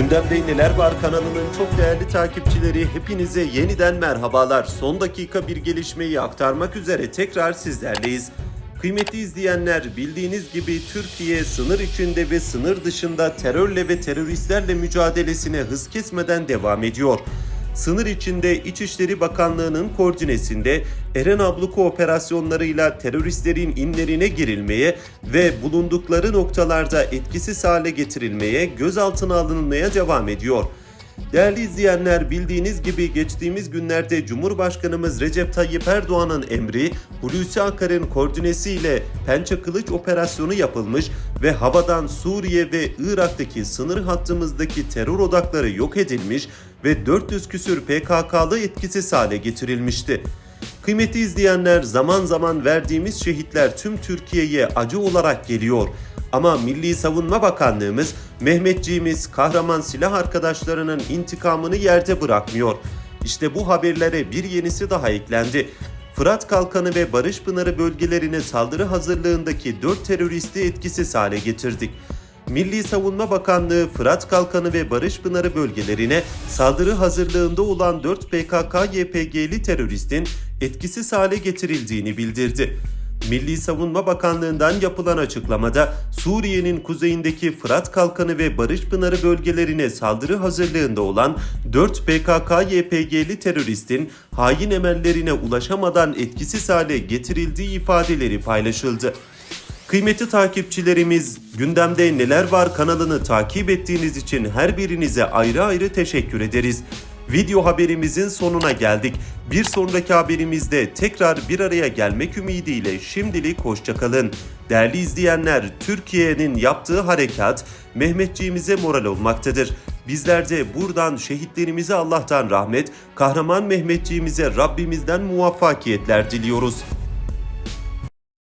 Gündemde Neler Var kanalının çok değerli takipçileri hepinize yeniden merhabalar. Son dakika bir gelişmeyi aktarmak üzere tekrar sizlerleyiz. Kıymetli izleyenler bildiğiniz gibi Türkiye sınır içinde ve sınır dışında terörle ve teröristlerle mücadelesine hız kesmeden devam ediyor. Sınır içinde İçişleri Bakanlığı'nın koordinesinde Eren Abluku operasyonlarıyla teröristlerin inlerine girilmeye ve bulundukları noktalarda etkisiz hale getirilmeye, gözaltına alınmaya devam ediyor. Değerli izleyenler bildiğiniz gibi geçtiğimiz günlerde Cumhurbaşkanımız Recep Tayyip Erdoğan'ın emri Hulusi Akar'ın koordinesiyle Pençe Kılıç operasyonu yapılmış ve havadan Suriye ve Irak'taki sınır hattımızdaki terör odakları yok edilmiş ve 400 küsür PKK'lı etkisiz hale getirilmişti. Kıymetli izleyenler zaman zaman verdiğimiz şehitler tüm Türkiye'ye acı olarak geliyor. Ama Milli Savunma Bakanlığımız, Mehmetçiğimiz, kahraman silah arkadaşlarının intikamını yerde bırakmıyor. İşte bu haberlere bir yenisi daha eklendi. Fırat Kalkanı ve Barış Pınarı bölgelerine saldırı hazırlığındaki 4 teröristi etkisiz hale getirdik. Milli Savunma Bakanlığı Fırat Kalkanı ve Barış Pınarı bölgelerine saldırı hazırlığında olan 4 PKK-YPG'li teröristin etkisiz hale getirildiğini bildirdi. Milli Savunma Bakanlığı'ndan yapılan açıklamada Suriye'nin kuzeyindeki Fırat Kalkanı ve Barış Pınarı bölgelerine saldırı hazırlığında olan 4 PKK-YPG'li teröristin hain emellerine ulaşamadan etkisiz hale getirildiği ifadeleri paylaşıldı. Kıymetli takipçilerimiz, gündemde neler var kanalını takip ettiğiniz için her birinize ayrı ayrı teşekkür ederiz. Video haberimizin sonuna geldik. Bir sonraki haberimizde tekrar bir araya gelmek ümidiyle şimdilik hoşçakalın. Değerli izleyenler, Türkiye'nin yaptığı harekat Mehmetçiğimize moral olmaktadır. Bizler de buradan şehitlerimize Allah'tan rahmet, kahraman Mehmetçiğimize Rabbimizden muvaffakiyetler diliyoruz.